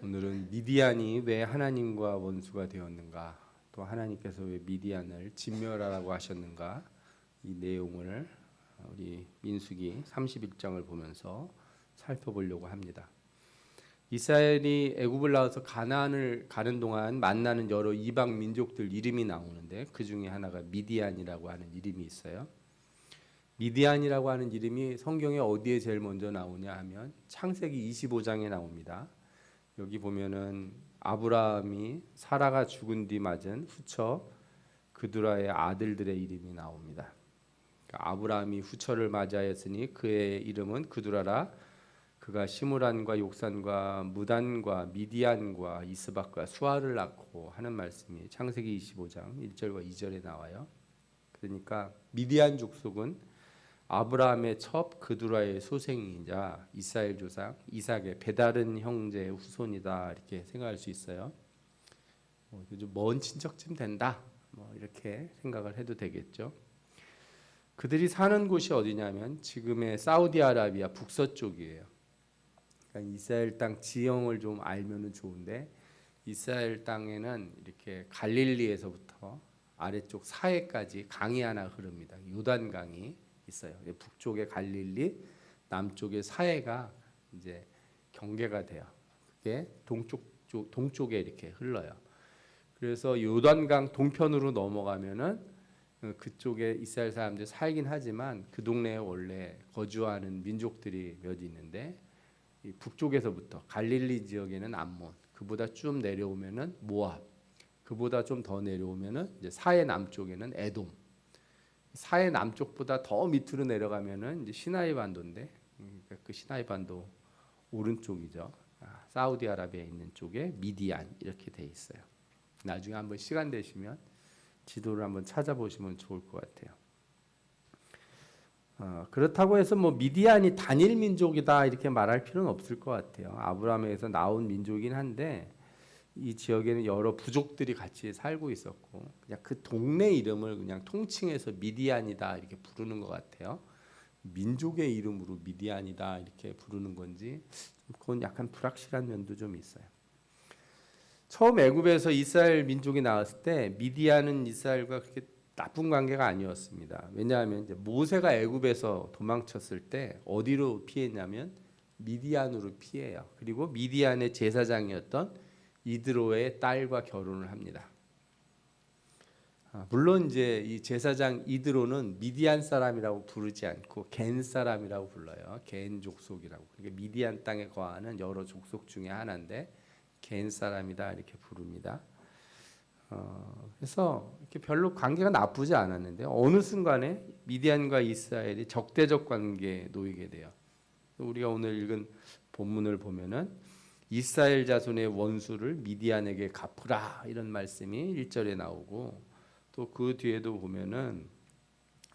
오늘은 미디안이 왜 하나님과 원수가 되었는가, 또 하나님께서 왜 미디안을 진멸하라고 하셨는가 이 내용을 우리 민수기 31장을 보면서 살펴보려고 합니다. 이스라엘이 애굽을 나와서 가나안을 가는 동안 만나는 여러 이방 민족들 이름이 나오는데 그 중에 하나가 미디안이라고 하는 이름이 있어요. 미디안이라고 하는 이름이 성경에 어디에 제일 먼저 나오냐 하면 창세기 25장에 나옵니다. 여기 보면은 아브라함이 사라가 죽은 뒤 맞은 후처 그두라의 아들들의 이름이 나옵니다. 그러니까 아브라함이 후처를 맞이하였으니 그의 이름은 그두라라. 그가 시므란과 욕산과 무단과 미디안과 이스박과 수아를 낳고 하는 말씀이 창세기 25장 1절과 2절에 나와요. 그러니까 미디안 족속은 아브라함의 첩 그두라의 소생이자 이스라엘 조상 이삭의 배다른 형제의 후손이다 이렇게 생각할 수 있어요. 뭐 요즘 먼 친척쯤 된다. 뭐 이렇게 생각을 해도 되겠죠. 그들이 사는 곳이 어디냐면 지금의 사우디아라비아 북서쪽이에요. 그러니까 이스라엘 땅 지형을 좀 알면은 좋은데 이스라엘 땅에는 이렇게 갈릴리에서부터 아래쪽 사해까지 강이 하나 흐릅니다. 요단 강이 있어요. 북쪽에 갈릴리, 남쪽에 사해가 이제 경계가 돼요. 그게 동쪽 쪽 동쪽에 이렇게 흘러요. 그래서 요단강 동편으로 넘어가면은 그쪽에 이스라엘 사람들이 살긴 하지만 그 동네에 원래 거주하는 민족들이 몇 있는데 이 북쪽에서부터 갈릴리 지역에는 암몬, 그보다 좀 내려오면은 모압, 그보다 좀 더 내려오면은 이제 사해 남쪽에는 에돔, 사해 남쪽보다 더 밑으로 내려가면은 이제 시나이 반도인데 음, 그 시나이 반도 오른쪽이죠. 아, 사우디아라비아에 있는 쪽에 미디안 이렇게 돼 있어요. 나중에 한번 시간 되시면 지도를 한번 찾아보시면 좋을 것 같아요. 어, 그렇다고 해서 뭐 미디안이 단일 민족이다 이렇게 말할 필요는 없을 것 같아요. 아브라함에서 나온 민족이긴 한데 이 지역에는 여러 부족들이 같이 살고 있었고 그냥 그 동네 이름을 그냥 통칭해서 미디안이다 이렇게 부르는 것 같아요. 민족의 이름으로 미디안이다 이렇게 부르는 건지 그건 약간 불확실한 면도 좀 있어요. 처음 애굽에서 이스라엘 민족이 나왔을 때 미디안은 이스라엘과 그렇게 나쁜 관계가 아니었습니다. 왜냐하면 이제 모세가 애굽에서 도망쳤을 때 어디로 피했냐면 미디안으로 피해요. 그리고 미디안의 제사장이었던 이드로의 딸과 결혼을 합니다. 아, 물론 이제 이 제사장 이드로는 미디안 사람이라고 부르지 않고 겐 사람이라고 불러요. 겐 족속이라고. 그러니까 미디안 땅에 거하는 여러 족속 중에 하나인데 겐 사람이다 이렇게 부릅니다. 어, 그래서 이렇게 별로 관계가 나쁘지 않았는데 어느 순간에 미디안과 이스라엘이 적대적 관계에 놓이게 돼요. 우리가 오늘 읽은 본문을 보면은 이스라엘 자손의 원수를 미디안에게 갚으라 이런 말씀이 1절에 나오고 또 그 뒤에도 보면은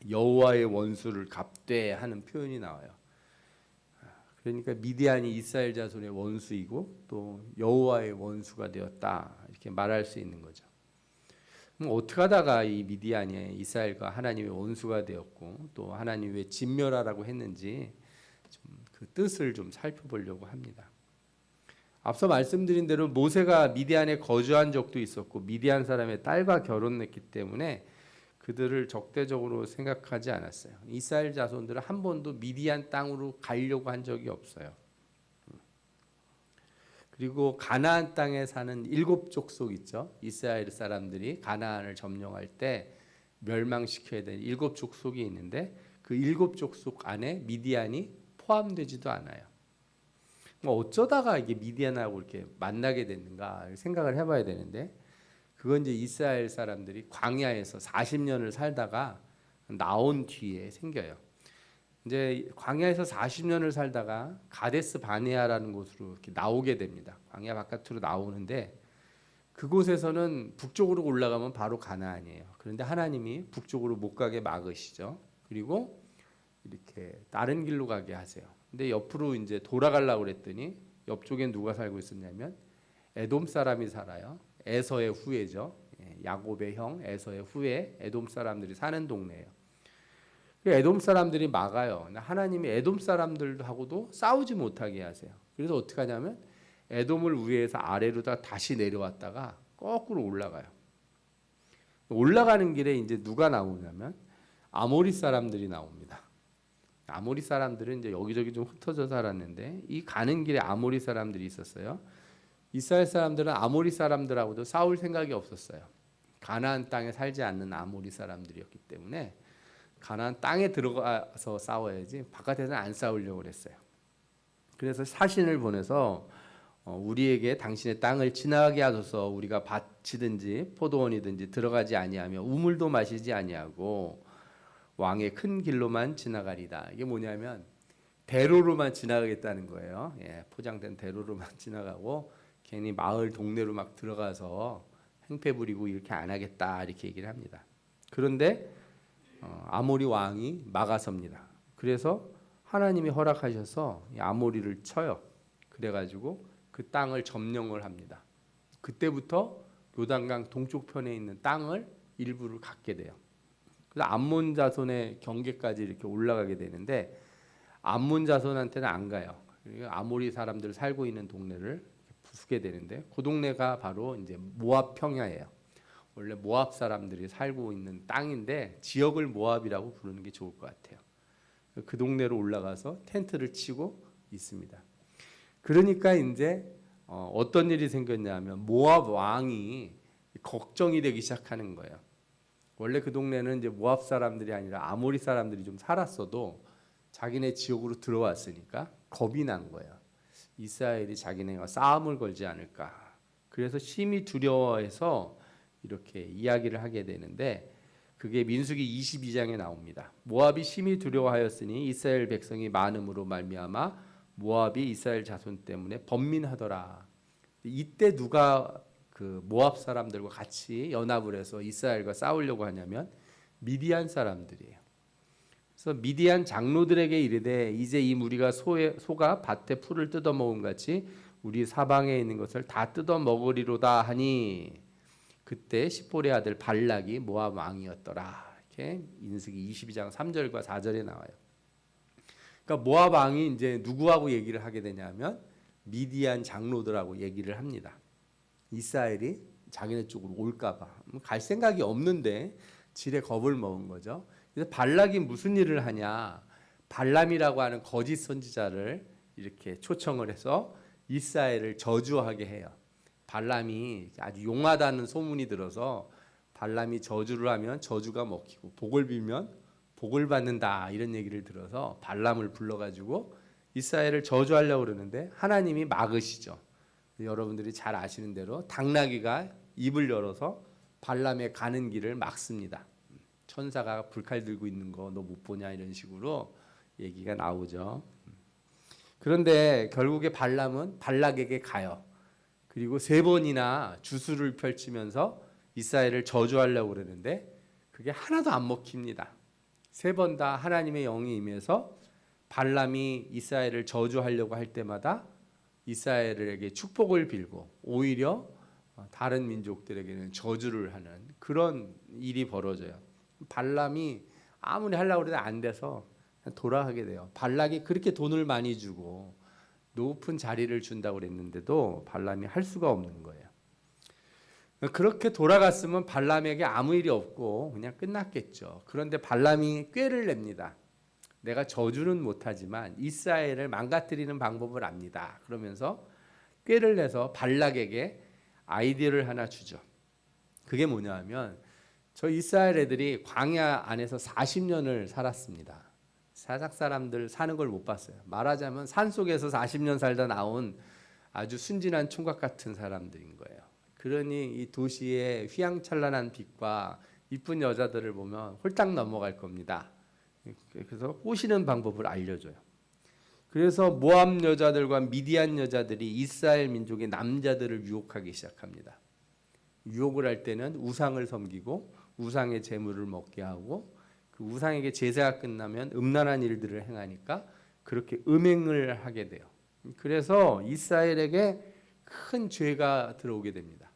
여호와의 원수를 갚되 하는 표현이 나와요. 그러니까 미디안이 이스라엘 자손의 원수이고 또 여호와의 원수가 되었다 이렇게 말할 수 있는 거죠. 그럼 어떻게 하다가 이 미디안이 이스라엘과 하나님의 원수가 되었고 또 하나님이 왜 진멸하라고 했는지 좀 그 뜻을 좀 살펴보려고 합니다. 앞서 말씀드린 대로 모세가 미디안에 거주한 적도 있었고 미디안 사람의 딸과 결혼했기 때문에 그들을 적대적으로 생각하지 않았어요. 이스라엘 자손들은 한 번도 미디안 땅으로 가려고 한 적이 없어요. 그리고 가나안 땅에 사는 일곱 족속 있죠. 이스라엘 사람들이 가나안을 점령할 때 멸망시켜야 되는 일곱 족속이 있는데 그 일곱 족속 안에 미디안이 포함되지도 않아요. 뭐 어쩌다가 이게 미디안하고 이렇게 만나게 됐는가 생각을 해봐야 되는데 그건 이제 이스라엘 사람들이 광야에서 40년을 살다가 나온 뒤에 생겨요. 이제 광야에서 40년을 살다가 가데스 바네아라는 곳으로 이렇게 나오게 됩니다. 광야 바깥으로 나오는데 그곳에서는 북쪽으로 올라가면 바로 가나안이에요. 그런데 하나님이 북쪽으로 못 가게 막으시죠. 그리고 이렇게 다른 길로 가게 하세요. 근데 옆으로 이제 돌아가려고 그랬더니 옆쪽엔 누가 살고 있었냐면 에돔 사람이 살아요. 에서의 후예죠. 예, 야곱의 형 에서의 후예 에돔 사람들이 사는 동네예요. 에돔 사람들이 막아요. 하나님이 에돔 사람들하고도 싸우지 못하게 하세요. 그래서 어떻게 하냐면 에돔을 위에서 아래로 다 다시 내려왔다가 거꾸로 올라가요. 올라가는 길에 이제 누가 나오냐면 아모리 사람들이 나옵니다. 아모리 사람들은 이제 여기저기 좀 흩어져 살았는데 이 가는 길에 아모리 사람들이 있었어요. 이스라엘 사람들은 아모리 사람들하고도 싸울 생각이 없었어요. 가나안 땅에 살지 않는 아모리 사람들이었기 때문에 가나안 땅에 들어가서 싸워야지 바깥에서는 안 싸우려고 그랬어요. 그래서 사신을 보내서 어, 우리에게 당신의 땅을 지나가게 하소서 우리가 밭이든지 포도원이든지 들어가지 아니하며 우물도 마시지 아니하고 왕의 큰 길로만 지나가리다. 이게 뭐냐면 대로로만 지나가겠다는 거예요. 예, 포장된 대로로만 지나가고 괜히 마을 동네로 막 들어가서 행패 부리고 이렇게 안 하겠다 이렇게 얘기를 합니다. 그런데 어, 아모리 왕이 막아섭니다. 그래서 하나님이 허락하셔서 이 아모리를 쳐요. 그래가지고 그 땅을 점령을 합니다. 그때부터 요단강 동쪽 편에 있는 땅을 일부를 갖게 돼요. 그래서 암몬 자손의 경계까지 이렇게 올라가게 되는데 암몬 자손한테는 안 가요. 아모리 사람들 살고 있는 동네를 부수게 되는데 그 동네가 바로 이제 모압 평야예요. 원래 모압 사람들이 살고 있는 땅인데 지역을 모압이라고 부르는 게 좋을 것 같아요. 그 동네로 올라가서 텐트를 치고 있습니다. 그러니까 이제 어, 어떤 일이 생겼냐면 모압 왕이 걱정이 되기 시작하는 거예요. 원래 그 동네는 이제 모압 사람들이 아니라 아모리 사람들이 좀 살았어도 자기네 지역으로 들어왔으니까 겁이 난 거예요. 이스라엘이 자기네가 싸움을 걸지 않을까. 그래서 심히 두려워해서 이렇게 이야기를 하게 되는데 그게 민수기 22장에 나옵니다. 모압이 심히 두려워하였으니 이스라엘 백성이 많음으로 말미암아 모압이 이스라엘 자손 때문에 번민하더라. 이때 누가 그 모압 사람들과 같이 연합을 해서 이스라엘과 싸우려고 하냐면 미디안 사람들이에요. 그래서 미디안 장로들에게 이르되 이제 이 무리가 소의, 소가 밭에 풀을 뜯어 먹은 같이 우리 사방에 있는 것을 다 뜯어 먹으리로다 하니 그때 십볼의 아들 발락이 모압 왕이었더라. 이렇게 인수기 22장 3절과 4절에 나와요. 그러니까 모압 왕이 이제 누구하고 얘기를 하게 되냐면 미디안 장로들하고 얘기를 합니다. 이스라엘이 자기네 쪽으로 올까봐 갈 생각이 없는데 지레 겁을 먹은 거죠. 그래서 발락이 무슨 일을 하냐? 발람이라고 하는 거짓 선지자를 이렇게 초청을 해서 이스라엘을 저주하게 해요. 발람이 아주 용하다는 소문이 들어서 발람이 저주를 하면 저주가 먹히고 복을 빌면 복을 받는다 이런 얘기를 들어서 발람을 불러가지고 이스라엘을 저주하려고 그러는데 하나님이 막으시죠. 여러분들이 잘 아시는 대로 당나귀가 입을 열어서 발람의 가는 길을 막습니다. 천사가 불칼 들고 있는 거 너 못 보냐 이런 식으로 얘기가 나오죠. 그런데 결국에 발람은 발락에게 가요. 그리고 세 번이나 주술을 펼치면서 이스라엘을 저주하려고 그러는데 그게 하나도 안 먹힙니다. 세 번 다 하나님의 영이 임해서 발람이 이스라엘을 저주하려고 할 때마다 이스라엘에게 축복을 빌고 오히려 다른 민족들에게는 저주를 하는 그런 일이 벌어져요. 발람이 아무리 하려고 해도 안 돼서 돌아가게 돼요. 발락이 그렇게 돈을 많이 주고 높은 자리를 준다고 그랬는데도 발람이 할 수가 없는 거예요. 그렇게 돌아갔으면 발람에게 아무 일이 없고 그냥 끝났겠죠. 그런데 발람이 꾀를 냅니다. 내가 저주는 못하지만 이스라엘을 망가뜨리는 방법을 압니다. 그러면서 꾀를 내서 발락에게 아이디어를 하나 주죠. 그게 뭐냐 하면 저 이스라엘 애들이 광야 안에서 40년을 살았습니다. 사작 사람들 사는 걸 못 봤어요. 말하자면 산 속에서 40년 살다 나온 아주 순진한 총각 같은 사람들인 거예요. 그러니 이 도시의 휘황찬란한 빛과 이쁜 여자들을 보면 홀딱 넘어갈 겁니다. 그래서 꼬시는 방법을 알려줘요. 그래서 모압 여자들과 미디안 여자들이 이스라엘 민족의 남자들을 유혹하기 시작합니다. 유혹을 할 때는 우상을 섬기고 우상의 재물을 먹게 하고 그 우상에게 제사가 끝나면 음란한 일들을 행하니까 그렇게 음행을 하게 돼요. 그래서 이스라엘에게 큰 죄가 들어오게 됩니다.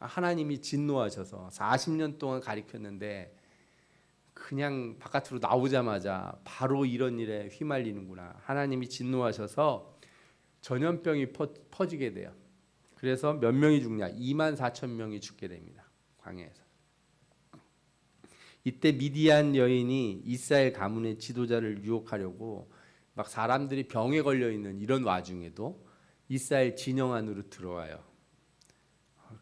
하나님이 진노하셔서 40년 동안 가리켰는데 그냥 바깥으로 나오자마자 바로 이런 일에 휘말리는구나. 하나님이 진노하셔서 전염병이 퍼, 퍼지게 돼요. 그래서 몇 명이 죽냐? 2만 4천 명이 죽게 됩니다. 광야에서. 이때 미디안 여인이 이스라엘 가문의 지도자를 유혹하려고 막 사람들이 병에 걸려 있는 이런 와중에도 이스라엘 진영 안으로 들어와요.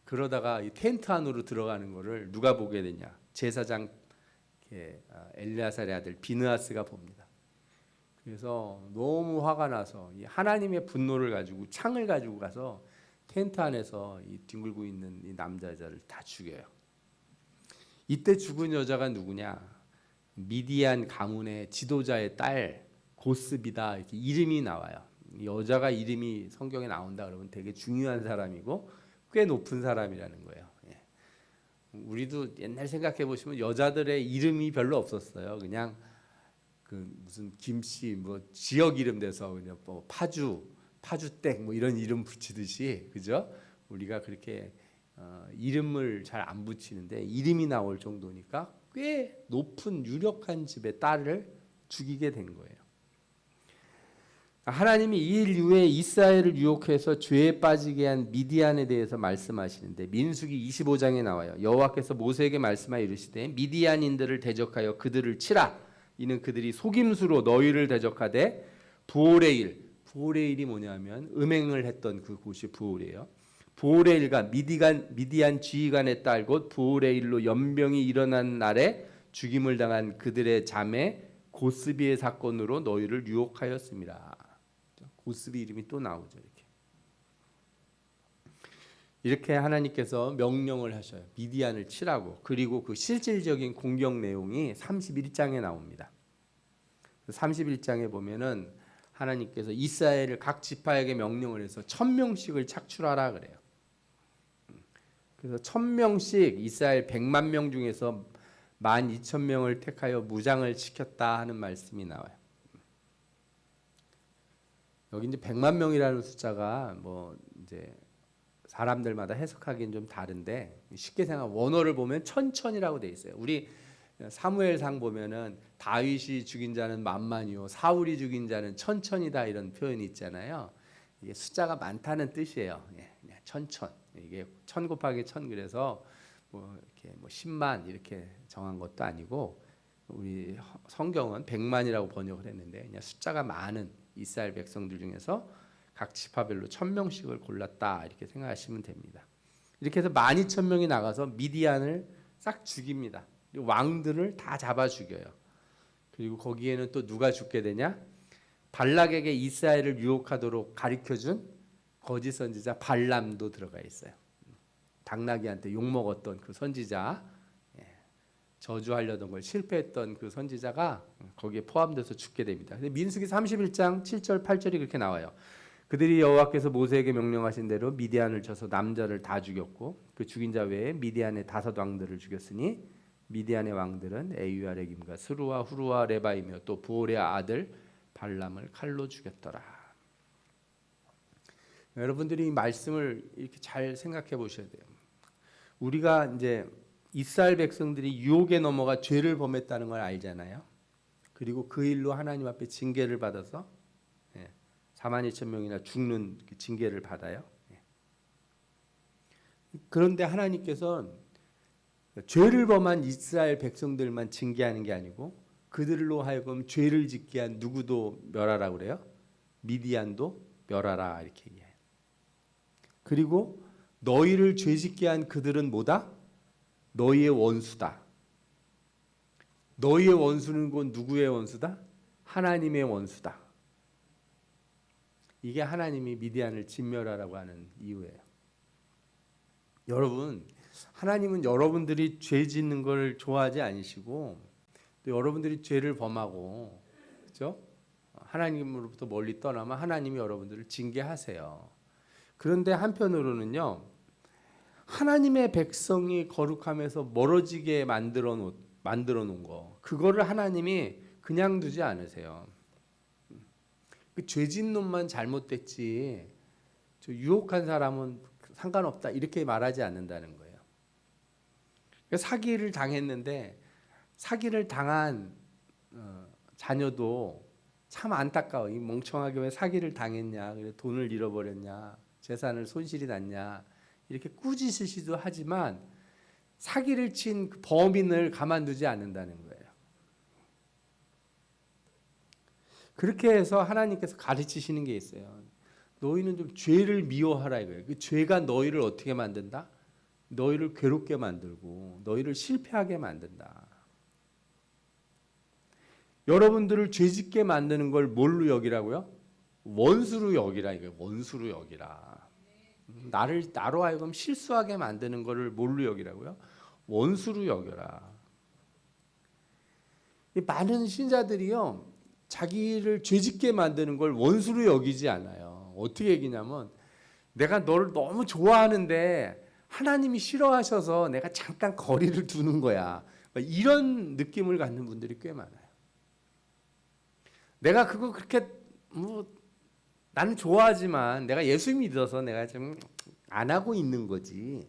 그러다가 이 텐트 안으로 들어가는 거를 누가 보게 되냐? 제사장 이렇게, 아, 엘리아살의 아들 비느하스가 봅니다. 그래서 너무 화가 나서 이 하나님의 분노를 가지고 창을 가지고 가서 텐트 안에서 이 뒹굴고 있는 이 남자 여자를 다 죽여요. 이때 죽은 여자가 누구냐? 미디안 가문의 지도자의 딸 고스비다 이렇게 이름이 나와요. 이 여자가 이름이 성경에 나온다 그러면 되게 중요한 사람이고 꽤 높은 사람이라는 거예요. 예. 우리도 옛날 생각해 보시면 여자들의 이름이 별로 없었어요. 그냥 그 무슨 김씨 뭐 지역 이름 돼서 그냥 뭐 파주 파주댁 뭐 이런 이름 붙이듯이 그죠? 우리가 그렇게 어, 이름을 잘 안 붙이는데 이름이 나올 정도니까 꽤 높은 유력한 집의 딸을 죽이게 된 거예요. 하나님이 이일 이후에 이스라엘을 유혹해서 죄에 빠지게 한 미디안에 대해서 말씀하시는데 민수기 25장에 나와요. 여호와께서 모세에게 말씀하여 이르시되 미디안인들을 대적하여 그들을 치라. 이는 그들이 속임수로 너희를 대적하되 부올의 일. 부올의 일이 뭐냐면 음행을 했던 그 곳이 부올이에요. 부올의 일과 미디간 미디안 지휘관의 딸 곧 부올의 일로 연병이 일어난 날에 죽임을 당한 그들의 자매 고스비의 사건으로 너희를 유혹하였습니다. 고스비 이름이 또 나오죠 이렇게. 이렇게 하나님께서 명령을 하셔요. 미디안을 치라고. 그리고 그 실질적인 공격 내용이 31장에 나옵니다. 31장에 보면은 하나님께서 이스라엘을 각 지파에게 명령을 해서 천 명씩을 착출하라 그래요. 그래서 천 명씩 이스라엘 백만 명 중에서 만 이천 명을 택하여 무장을 시켰다 하는 말씀이 나와요. 여기 이제 백만 명이라는 숫자가 뭐 이제 사람들마다 해석하기는 좀 다른데 쉽게 생각 원어를 보면 천천이라고 돼 있어요. 우리 사무엘상 보면은 다윗이 죽인 자는 만만이요 사울이 죽인 자는 천천이다 이런 표현이 있잖아요. 이게 숫자가 많다는 뜻이에요. 예, 천천 이게 천 곱하기 천 그래서 뭐 이렇게 뭐 10만 이렇게 정한 것도 아니고 우리 성경은 백만이라고 번역을 했는데 그냥 숫자가 많은 이스라엘 백성들 중에서 각 지파별로 천 명씩을 골랐다 이렇게 생각하시면 됩니다. 이렇게 해서 만 이천 명이 나가서 미디안을 싹 죽입니다. 왕들을 다 잡아 죽여요. 그리고 거기에는 또 누가 죽게 되냐? 발락에게 이스라엘을 유혹하도록 가르쳐준 거짓 선지자 발람도 들어가 있어요. 당나귀한테 욕 먹었던 그 선지자, 예, 저주하려던 걸 실패했던 그 선지자가 거기에 포함돼서 죽게 됩니다. 민수기 31장 7절 8절이 그렇게 나와요. 그들이 여호와께서 모세에게 명령하신 대로 미디안을 쳐서 남자를 다 죽였고 그 죽인 자 외에 미디안의 다섯 왕들을 죽였으니 미디안의 왕들은 에유아렉임과 스루와 후루와 레바이며 또 부올의 아들 발람을 칼로 죽였더라. 여러분들이 이 말씀을 이렇게 잘 생각해 보셔야 돼요. 우리가 이제 이스라엘 백성들이 유혹에 넘어가 죄를 범했다는 걸 알잖아요. 그리고 그 일로 하나님 앞에 징계를 받아서 4만 2천 명이나 죽는 그 징계를 받아요. 예. 그런데 하나님께서 죄를 범한 이스라엘 백성들만 징계하는 게 아니고 그들로 하여금 죄를 짓게 한 누구도 멸하라 그래요. 미디안도 멸하라 이렇게 얘기해요. 그리고 너희를 죄짓게 한 그들은 뭐다? 너희의 원수다. 너희의 원수는 곧 누구의 원수다? 하나님의 원수다. 이게 하나님이 미디안을 진멸하라고 하는 이유예요. 여러분, 하나님은 여러분들이 죄 짓는 걸 좋아하지 않으시고 또 여러분들이 죄를 범하고 그렇죠? 하나님으로부터 멀리 떠나면 하나님이 여러분들을 징계하세요. 그런데 한편으로는요. 하나님의 백성이 거룩함에서 멀어지게 만들어 놓 만들어 놓은 거. 그거를 하나님이 그냥 두지 않으세요. 그 죄진 놈만 잘못됐지 저 유혹한 사람은 상관없다 이렇게 말하지 않는다는 거예요. 그러니까 사기를 당했는데 사기를 당한 어, 자녀도 참 안타까워. 이 멍청하게 왜 사기를 당했냐, 그래 돈을 잃어버렸냐, 재산을 손실이 났냐 이렇게 꾸짖으시도 하지만 사기를 친 그 범인을 가만두지 않는다는 거예요. 그렇게 해서 하나님께서 가르치시는 게 있어요. 너희는 좀 죄를 미워하라 이거예요. 그 죄가 너희를 어떻게 만든다? 너희를 괴롭게 만들고 너희를 실패하게 만든다. 여러분들을 죄짓게 만드는 걸 뭘로 여기라고요? 원수로 여기라 이거예요. 원수로 여기라. 나를 나로 하여금 실수하게 만드는 거를 뭘로 여기라고요? 원수로 여겨라. 이 많은 신자들이요. 자기를 죄짓게 만드는 걸 원수로 여기지 않아요. 어떻게 여기냐면 내가 너를 너무 좋아하는데 하나님이 싫어하셔서 내가 잠깐 거리를 두는 거야. 이런 느낌을 갖는 분들이 꽤 많아요. 내가 그거 그렇게 뭐 나는 좋아하지만 내가 예수 믿어서 내가 좀 안 하고 있는 거지.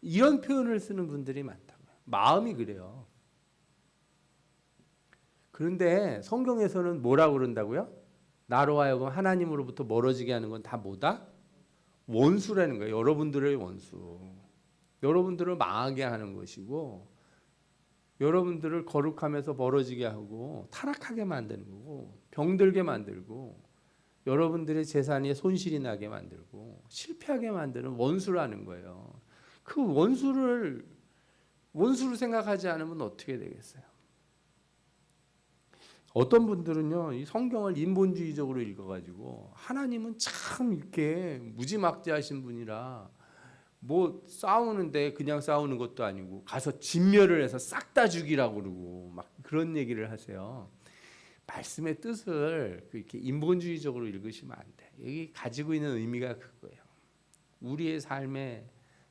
이런 표현을 쓰는 분들이 많다고요. 마음이 그래요. 그런데 성경에서는 뭐라고 그런다고요? 나로 하여금 하나님으로부터 멀어지게 하는 건 다 뭐다? 원수라는 거예요. 여러분들의 원수. 여러분들을 망하게 하는 것이고 여러분들을 거룩하면서 멀어지게 하고 타락하게 만드는 거고 병들게 만들고 여러분들의 재산이 손실이 나게 만들고 실패하게 만드는 원수라는 거예요. 그 원수를 원수로 생각하지 않으면 어떻게 되겠어요? 어떤 분들은요, 이 성경을 인본주의적으로 읽어가지고 하나님은 참 이렇게 무지막지하신 분이라 뭐 싸우는데 그냥 싸우는 것도 아니고 가서 진멸을 해서 싹 다 죽이라고 그러고 막 그런 얘기를 하세요. 말씀의 뜻을 이렇게 인본주의적으로 읽으시면 안 돼. 여기 가지고 있는 의미가 그거예요. 우리의 삶에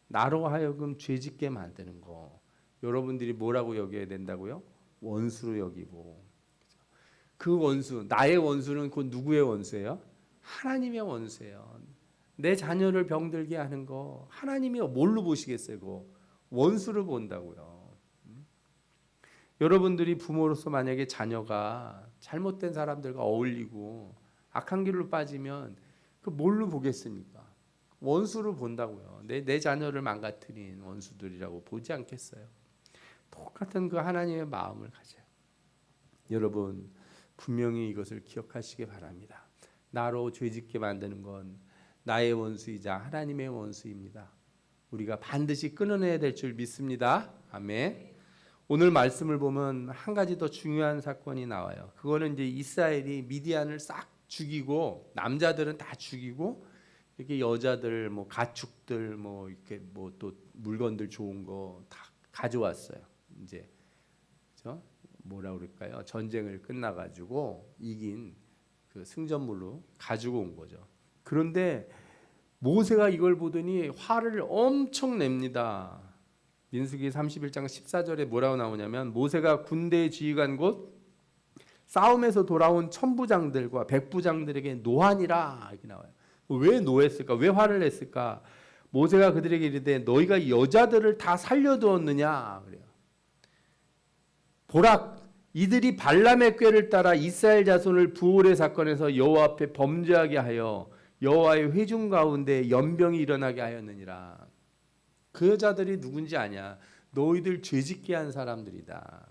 나로 하여금 죄짓게 만드는 거. 여러분들이 뭐라고 여겨야 된다고요? 원수로 여기고. 그 원수, 나의 원수는 곧 누구의 원수예요? 하나님의 원수예요. 내 자녀를 병들게 하는 거 하나님이 뭘로 보시겠어요? 그거? 원수를 본다고요. 음? 여러분들이 부모로서 만약에 자녀가 잘못된 사람들과 어울리고 악한 길로 빠지면 그 뭘로 보겠습니까? 원수를 본다고요. 내, 내 자녀를 망가뜨린 원수들이라고 보지 않겠어요? 똑같은 그 하나님의 마음을 가져요. 여러분 분명히 이것을 기억하시기 바랍니다. 나로 죄짓게 만드는 건 나의 원수이자 하나님의 원수입니다. 우리가 반드시 끊어내야 될 줄 믿습니다. 아멘. 오늘 말씀을 보면 한 가지 더 중요한 사건이 나와요. 그거는 이제 이스라엘이 미디안을 싹 죽이고 남자들은 다 죽이고 이렇게 여자들 뭐 가축들 뭐 이렇게 뭐 또 물건들 좋은 거 다 가져왔어요. 이제 저 뭐라 그럴까요? 전쟁을 끝나 가지고 이긴 그 승전물로 가지고 온 거죠. 그런데 모세가 이걸 보더니 화를 엄청 냅니다. 민수기 31장 14절에 뭐라고 나오냐면 모세가 군대 지휘관 곳 싸움에서 돌아온 천부장들과 백부장들에게 노하니라 이렇게 나와요. 왜 노했을까? 왜 화를 냈을까? 모세가 그들에게 이르되 너희가 여자들을 다 살려두었느냐 그래요. 보라 이들이 발람의 꾀를 따라 이스라엘 자손을 부올의 사건에서 여호와 앞에 범죄하게 하여 여호와의 회중 가운데 연병이 일어나게 하였느니라. 그 여자들이 누군지 아냐? 너희들 죄짓게 한 사람들이다.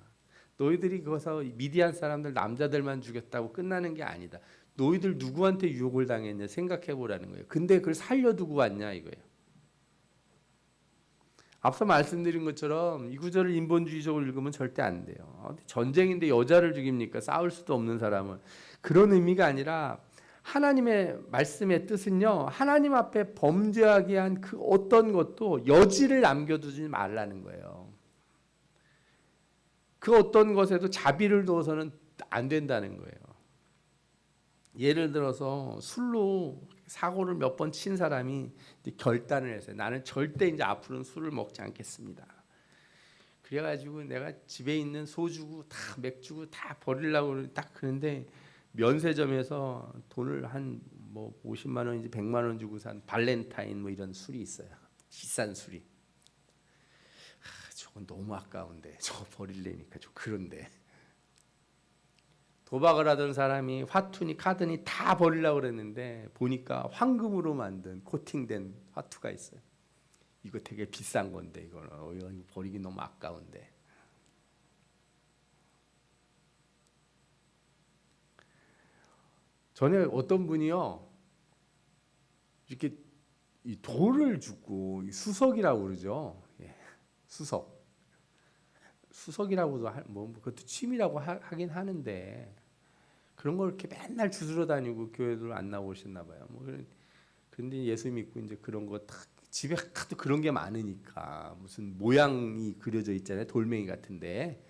너희들이 거기서 미디안 사람들 남자들만 죽였다고 끝나는 게 아니다. 너희들 누구한테 유혹을 당했냐 생각해 보라는 거예요. 근데 그걸 살려두고 왔냐 이거예요. 앞서 말씀드린 것처럼 이 구절을 인본주의적으로 읽으면 절대 안 돼요. 어, 전쟁인데 여자를 죽입니까? 싸울 수도 없는 사람은 그런 의미가 아니라 하나님의 말씀의 뜻은요. 하나님 앞에 범죄하게 한 그 어떤 것도 여지를 남겨두지 말라는 거예요. 그 어떤 것에도 자비를 둬서는 안 된다는 거예요. 예를 들어서 술로 사고를 몇 번 친 사람이 결단을 했어요. 나는 절대 이제 앞으로는 술을 먹지 않겠습니다. 그래가지고 내가 집에 있는 소주고 다 맥주고 다 버리려고 딱 그런데 면세점에서 돈을 한 뭐 50만 원인지 100만 원 주고 산 발렌타인 뭐 이런 술이 있어요. 비싼 술이. 아, 저건 너무 아까운데 저거 버릴래니까 좀 그런데 도박을 하던 사람이 화투니 카드니 다 버리려고 그랬는데 보니까 황금으로 만든 코팅된 화투가 있어요. 이거 되게 비싼 건데 이거는 어, 이거 버리기 너무 아까운데. 전에 어떤 분이요 이렇게 이 돌을 이 수석이라고 그러죠. 예, 수석. 수석이라고도 할- 뭐 그것도 취미라고 하, 하긴 하는데 그런 걸 이렇게 맨날 주스러 다니고 교회들 안 나오셨나 봐요. 뭐 그런 근데 예수 믿고 이제 그런 거 다 집에 하도 그런 게 많으니까 무슨 모양이 그려져 있잖아요. 돌멩이 같은데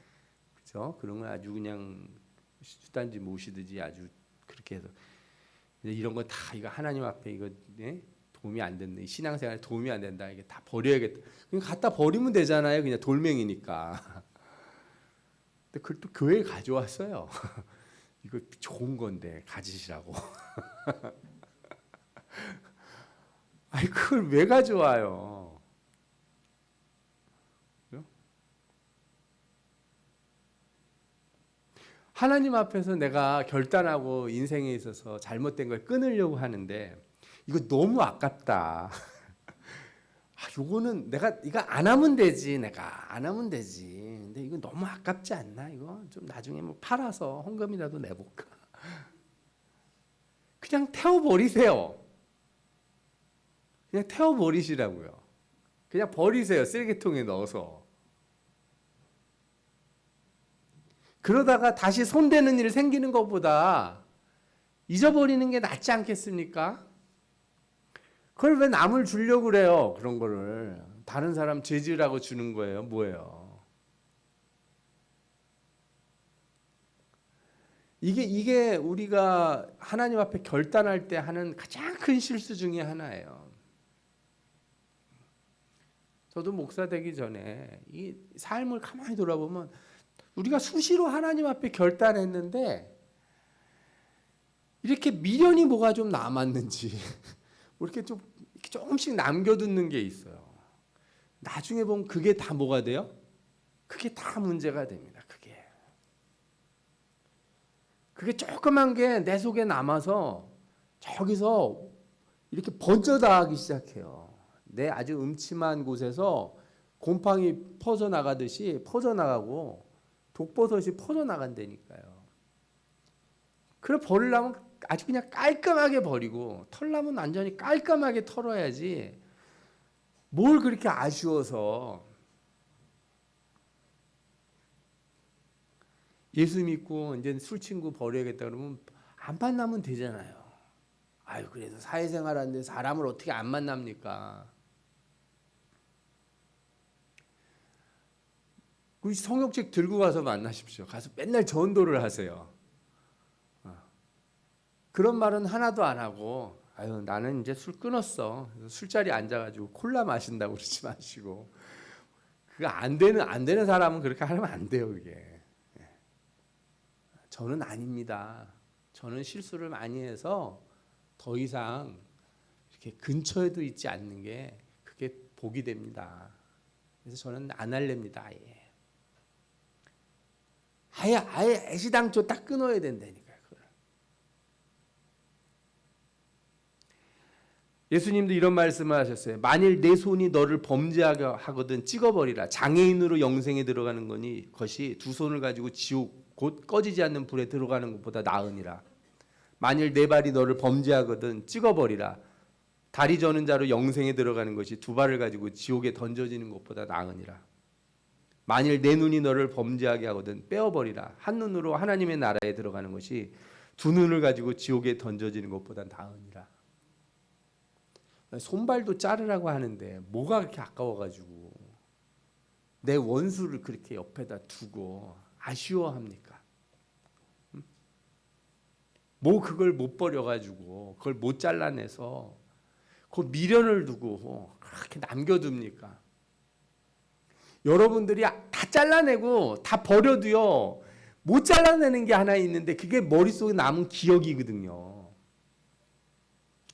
그죠? 그런 걸 아주 그냥 수단지 모시듯이 아주 그렇게 해서 이런 거다 이거 하나님 앞에 이거 예? 도움이 안 된다. 신앙생활에 도움이 안 된다. 이게 다 버려야겠다. 그냥 갖다 버리면 되잖아요. 그냥 돌멩이니까. 근데 그걸 또 교회에 가져왔어요. 이거 좋은 건데 가지시라고. 아니 그걸 왜 가져와요? 그죠? 하나님 앞에서 내가 결단하고 인생에 있어서 잘못된 걸 끊으려고 하는데 이거 너무 아깝다. 아, 요거는 내가 이거 안 하면 되지. 내가 안 하면 되지. 근데 이거 너무 아깝지 않나? 이거 좀 나중에 뭐 팔아서 헌금이라도 내볼까? 그냥 태워 버리세요. 그냥 태워 버리시라고요. 그냥 버리세요. 쓰레기통에 넣어서. 그러다가 다시 손대는 일 생기는 것보다 잊어버리는 게 낫지 않겠습니까? 그걸 왜 남을 주려고 그래요? 그런 거를 다른 사람 죄지라고 주는 거예요. 뭐예요? 이게 이게 우리가 하나님 앞에 결단할 때 하는 가장 큰 실수 중에 하나예요. 저도 목사 되기 전에 이 삶을 가만히 돌아보면 우리가 수시로 하나님 앞에 결단했는데 이렇게 미련이 뭐가 좀 남았는지 뭐 이렇게 좀 이렇게 조금씩 남겨두는 게 있어요. 나중에 보면 그게 다 뭐가 돼요? 그게 다 문제가 됩니다. 그게 그게 조그만 게 내 속에 남아서 저기서 이렇게 번져 나가기 시작해요. 내 아주 음침한 곳에서 곰팡이 퍼져 나가듯이 퍼져 나가고 독버섯이 퍼져 나간다니까요. 그래 버리려면 아주 그냥 깔끔하게 버리고 털라면 완전히 깔끔하게 털어야지 뭘 그렇게 아쉬워서 예수 믿고 이제 술 친구 버려야겠다 그러면 안 만나면 되잖아요. 아유 그래서 사회생활 하는데 사람을 어떻게 안 만납니까? 그 성역책 들고 가서 만나십시오. 가서 맨날 전도를 하세요. 그런 말은 하나도 안 하고 아유 나는 이제 술 끊었어. 그래서 술자리 에 앉아가지고 콜라 마신다고 그러지 마시고 그거 안 되는 안 되는 사람은 그렇게 하면 안 돼요 그게. 예. 저는 아닙니다. 저는 실수를 많이 해서 더 이상 이렇게 근처에도 있지 않는 게 그게 복이 됩니다. 그래서 저는 안 할랍니다. 아예. 아예 아예 애시당초 딱 끊어야 된다니까요. 예수님도 이런 말씀을 하셨어요. 만일 내 손이 너를 범죄하게 하거든 찍어버리라. 장애인으로 영생에 들어가는 거니 것이 두 손을 가지고 지옥 곧 꺼지지 않는 불에 들어가는 것보다 나으니라. 만일 내 발이 너를 범죄하거든 찍어버리라. 다리 저는 자로 영생에 들어가는 것이 두 발을 가지고 지옥에 던져지는 것보다 나으니라. 만일 내 눈이 너를 범죄하게 하거든 빼어버리라. 한 눈으로 하나님의 나라에 들어가는 것이 두 눈을 가지고 지옥에 던져지는 것보다 나으니라. 손발도 자르라고 하는데 뭐가 그렇게 아까워가지고 내 원수를 그렇게 옆에다 두고 아쉬워합니까? 음? 뭐 그걸 못 버려가지고 그걸 못 잘라내서 그 미련을 두고 그렇게 남겨둡니까? 여러분들이 다 잘라내고 다 버려도요 못 잘라내는 게 하나 있는데 그게 머릿속에 남은 기억이거든요.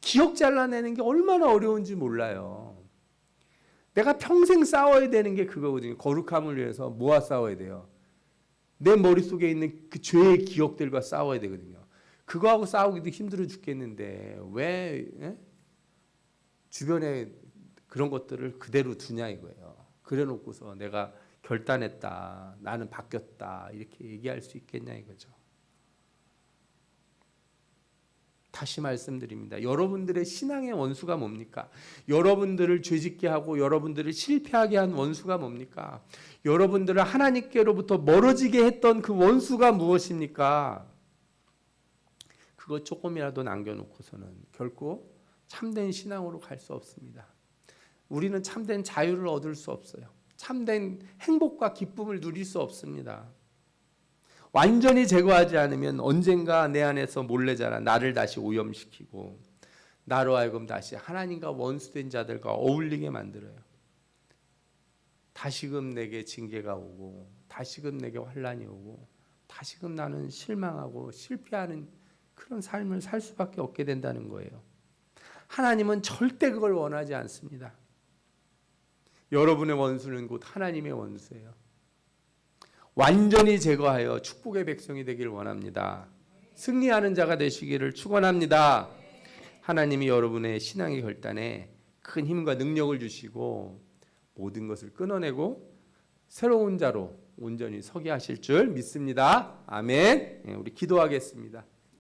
기억 잘라내는 게 얼마나 어려운지 몰라요. 내가 평생 싸워야 되는 게 그거거든요. 거룩함을 위해서 모아 싸워야 돼요. 내 머릿속에 있는 그 죄의 기억들과 싸워야 되거든요. 그거하고 싸우기도 힘들어 죽겠는데 왜 예? 주변에 그런 것들을 그대로 두냐 이거예요. 그래 놓고서 내가 결단했다. 나는 바뀌었다. 이렇게 얘기할 수 있겠냐 이거죠. 다시 말씀드립니다. 여러분들의 신앙의 원수가 뭡니까? 여러분들을 죄짓게 하고 여러분들을 실패하게 한 원수가 뭡니까? 여러분들을 하나님께로부터 멀어지게 했던 그 원수가 무엇입니까? 그거 조금이라도 남겨놓고서는 결코 참된 신앙으로 갈 수 없습니다. 우리는 참된 자유를 얻을 수 없어요. 참된 행복과 기쁨을 누릴 수 없습니다. 완전히 제거하지 않으면 언젠가 내 안에서 몰래 자라 나를 다시 오염시키고 나로 하여금 다시 하나님과 원수된 자들과 어울리게 만들어요. 다시금 내게 징계가 오고 다시금 내게 환란이 오고 다시금 나는 실망하고 실패하는 그런 삶을 살 수밖에 없게 된다는 거예요. 하나님은 절대 그걸 원하지 않습니다. 여러분의 원수는 곧 하나님의 원수예요. 완전히 제거하여 축복의 백성이 되기를 원합니다. 승리하는 자가 되시기를 축원합니다. 하나님이 여러분의 신앙의 결단에 큰 힘과 능력을 주시고 모든 것을 끊어내고 새로운 자로 온전히 서게 하실 줄 믿습니다. 아멘. 예, 우리 기도하겠습니다.